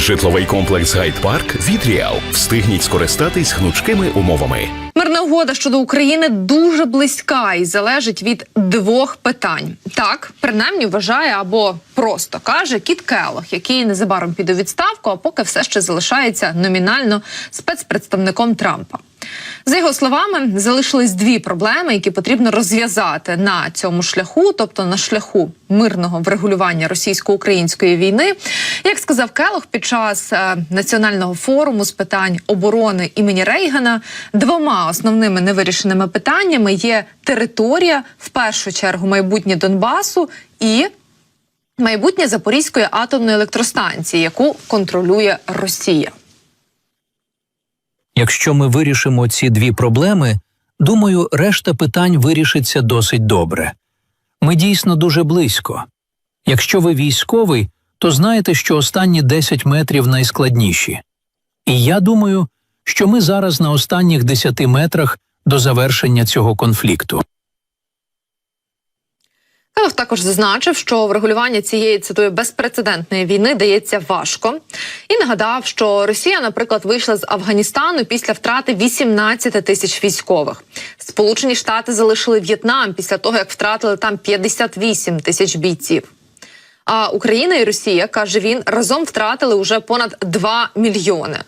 Житловий комплекс Гайд-Парк Вітріал. Встигніть скористатись гнучкими умовами. Мирна угода щодо України дуже близька і залежить від двох питань. Так, принаймні вважає або просто каже Кіт Келох, який незабаром піде відставку, а поки все ще залишається номінально спецпредставником Трампа. За його словами, залишились дві проблеми, які потрібно розв'язати на цьому шляху, тобто на шляху мирного врегулювання російсько-української війни. Як сказав Келох під час е, національного форуму з питань оборони імені Рейгана, двома основними невирішеними питаннями є територія, в першу чергу майбутнє Донбасу і майбутнє Запорізької атомної електростанції, яку контролює Росія. Якщо ми вирішимо ці дві проблеми, думаю, решта питань вирішиться досить добре. Ми дійсно дуже близько. Якщо ви військовий, то знаєте, що останні 10 метрів найскладніші. І я думаю, що ми зараз на останніх 10 метрах до завершення цього конфлікту. Келох також зазначив, що врегулювання цієї цитую безпрецедентної війни дається важко, і нагадав, що Росія, наприклад, вийшла з Афганістану після втрати 18 тисяч військових. Сполучені Штати залишили В'єтнам після того, як втратили там 58 тисяч бійців. А Україна і Росія каже він разом втратили уже понад 2 мільйони.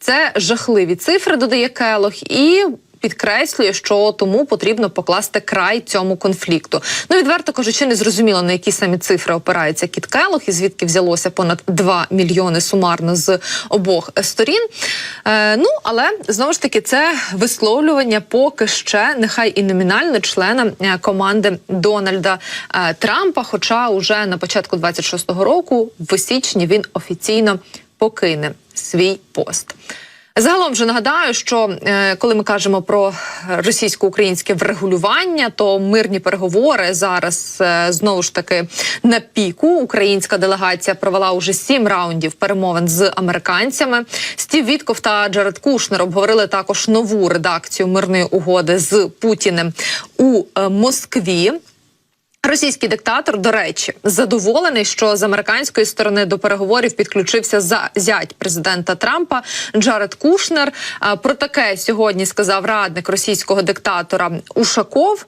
Це жахливі цифри, додає Келох, і підкреслює, що тому потрібно покласти край цьому конфлікту. Ну відверто кажучи, не зрозуміло на які самі цифри опирається Кіт Келох і звідки взялося понад 2 мільйони сумарно з обох сторін. Е, ну але знову ж таки це висловлювання поки ще нехай і номінально члена е, команди Дональда е, Трампа. Хоча уже на початку 26-го року, в січні, він офіційно покине свій пост. Загалом вже нагадаю, що е, коли ми кажемо про російсько-українське врегулювання, то мирні переговори зараз е, знову ж таки на піку. Українська делегація провела уже сім раундів перемовин з американцями. Стів Вітков та Джаред Кушнер обговорили також нову редакцію мирної угоди з Путіним у е, Москві. Російський диктатор, до речі, задоволений, що з американської сторони до переговорів підключився за зять президента Трампа Джаред Кушнер. Про таке сьогодні сказав радник російського диктатора Ушаков.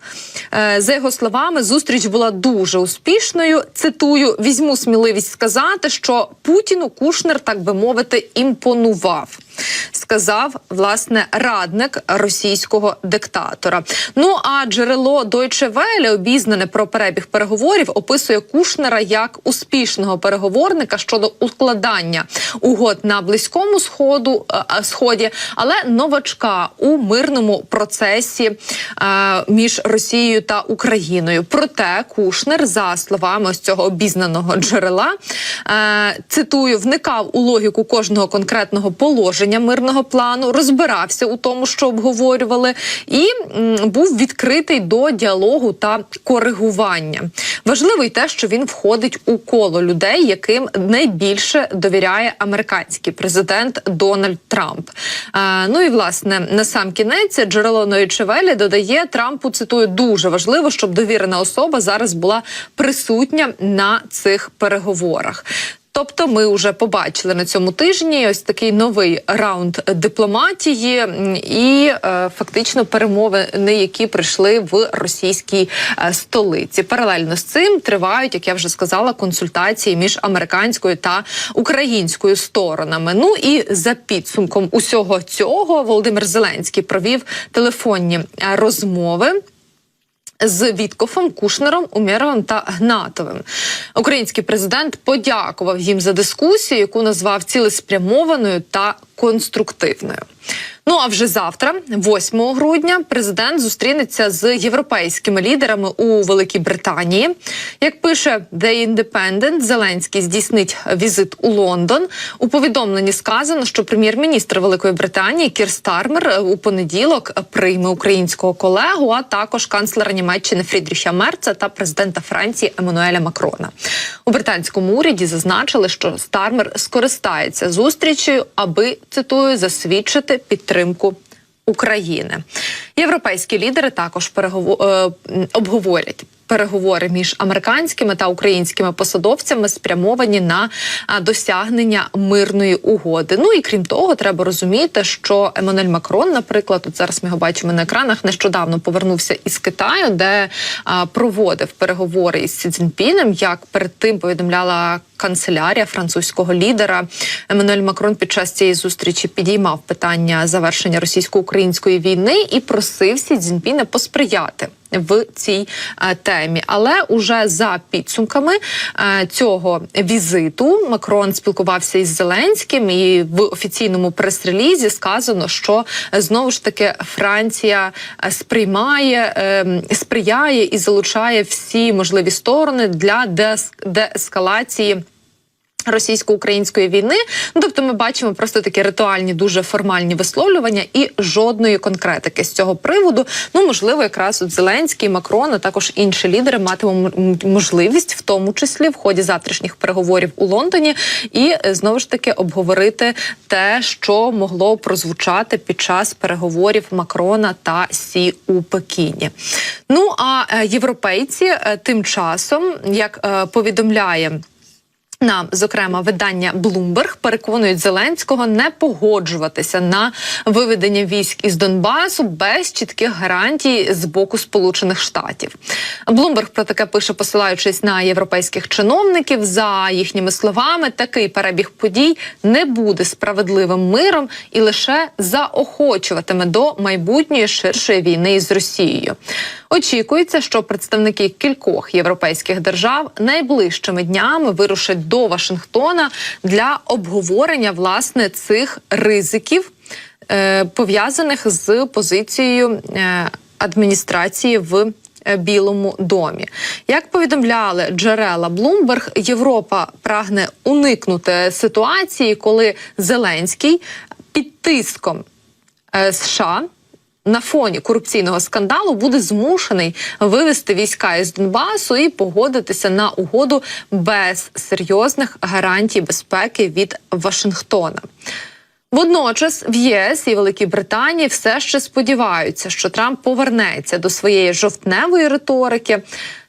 Е, За його словами, зустріч була дуже успішною. Цитую: візьму сміливість сказати, що Путіну Кушнер, так би мовити, імпонував. Сказав власне радник російського диктатора. Ну а джерело Deutsche Welle, обізнане про перебіг переговорів, описує Кушнера як успішного переговорника щодо укладання угод на близькому сходу е, сході, але новачка у мирному процесі е, між Росією та Україною. Проте Кушнер, за словами ось цього обізнаного джерела, е, цитую, вникав у логіку кожного конкретного положення мирного плану, розбирався у тому, що обговорювали, і був відкритий до діалогу та коригування. Важливо й те, що він входить у коло людей, яким найбільше довіряє американський президент Дональд Трамп. Е, ну і власне на сам кінець джерело Нойчевелі додає Трампу. Цитую дуже важливо, щоб довірена особа зараз була присутня на цих переговорах. Тобто, ми вже побачили на цьому тижні ось такий новий раунд дипломатії і е, фактично перемовини, які прийшли в російській е, столиці. Паралельно з цим тривають, як я вже сказала, консультації між американською та українською сторонами. Ну і за підсумком усього цього Володимир Зеленський провів телефонні е, розмови з Віткофом, Кушнером, Умєровим та Гнатовим. Український президент подякував їм за дискусію, яку назвав цілеспрямованою та конструктивною. Ну а вже завтра, 8 грудня, президент зустрінеться з європейськими лідерами у Великій Британії. Як пише The Independent, Зеленський здійснить візит у Лондон. У повідомленні сказано, що прем'єр-міністр Великої Британії Кір Стармер у понеділок прийме українського колегу, а також канцлера Німеччини Фрідріха Мерца та президента Франції Еммануеля Макрона. У британському уряді зазначили, що Стармер скористається зустрічею, аби цитую засвідчити підтримку України. Європейські лідери також перегово... е, обговорять переговори між американськими та українськими посадовцями спрямовані на досягнення мирної угоди. Ну і крім того, треба розуміти, що Еммануель Макрон, наприклад, от зараз ми його бачимо на екранах, нещодавно повернувся із Китаю, де проводив переговори із Сі Цзіньпінем, як перед тим повідомляла канцелярія французького лідера. Еммануель Макрон під час цієї зустрічі підіймав питання завершення російсько-української війни і просив Сі Цзіньпіна посприяти. В цій е, темі, але уже за підсумками е, цього візиту Макрон спілкувався із Зеленським, і в офіційному прес-релізі сказано, що е, знову ж таки Франція сприймає, е, сприяє і залучає всі можливі сторони для деескалації. Російсько-української війни, ну тобто ми бачимо просто такі ритуальні, дуже формальні висловлювання і жодної конкретики з цього приводу. Ну можливо, якраз от Зеленський, Макрон, а також інші лідери матимуть можливість, в тому числі в ході завтрашніх переговорів у Лондоні, і е, знову ж таки обговорити те, що могло прозвучати під час переговорів Макрона та Сі у Пекіні. Ну а е, європейці е, тим часом, як повідомляє. Нам, зокрема, видання Bloomberg переконують Зеленського не погоджуватися на виведення військ із Донбасу без чітких гарантій з боку Сполучених Штатів. Bloomberg про таке пише, посилаючись на європейських чиновників. За їхніми словами, такий перебіг подій не буде справедливим миром і лише заохочуватиме до майбутньої ширшої війни із Росією. Очікується, що представники кількох європейських держав найближчими днями вирушать до Вашингтона для обговорення власне цих ризиків, е, пов'язаних з позицією е, адміністрації в. е, Білому домі, як повідомляли джерела Bloomberg, Європа прагне уникнути ситуації, коли Зеленський під тиском США на фоні корупційного скандалу буде змушений вивести війська із Донбасу і погодитися на угоду без серйозних гарантій безпеки від Вашингтона. Водночас в ЄС і Великій Британії все ще сподіваються, що Трамп повернеться до своєї жовтневої риторики,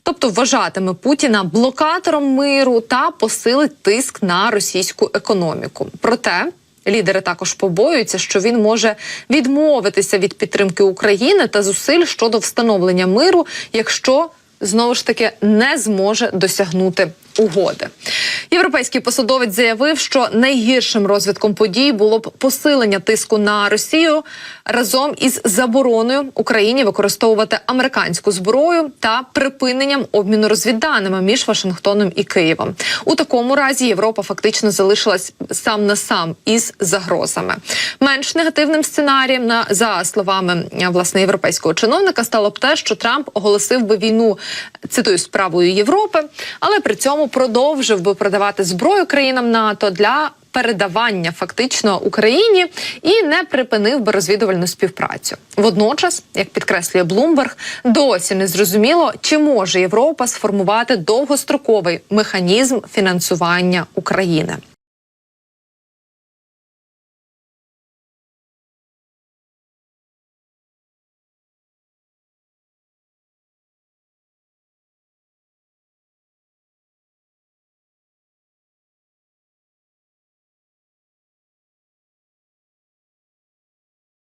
тобто вважатиме Путіна блокатором миру та посилить тиск на російську економіку. Проте Лідери також побоюються, що він може відмовитися від підтримки України та зусиль щодо встановлення миру, якщо знову ж таки не зможе досягнути угоди. Європейський посадовець заявив, що найгіршим розвитком подій було б посилення тиску на Росію разом із забороною Україні використовувати американську зброю та припиненням обміну розвідданими між Вашингтоном і Києвом. У такому разі Європа фактично залишилась сам на сам із загрозами. Менш негативним сценарієм, на за словами е, власне європейського чиновника, стало б те, що Трамп оголосив би війну цитую справою Європи, але при цьому продовжив би продавати зброю країнам НАТО для передавання фактично Україні і не припинив би розвідувальну співпрацю. Водночас, як підкреслює Блумберг, досі не зрозуміло, чи може Європа сформувати довгостроковий механізм фінансування України.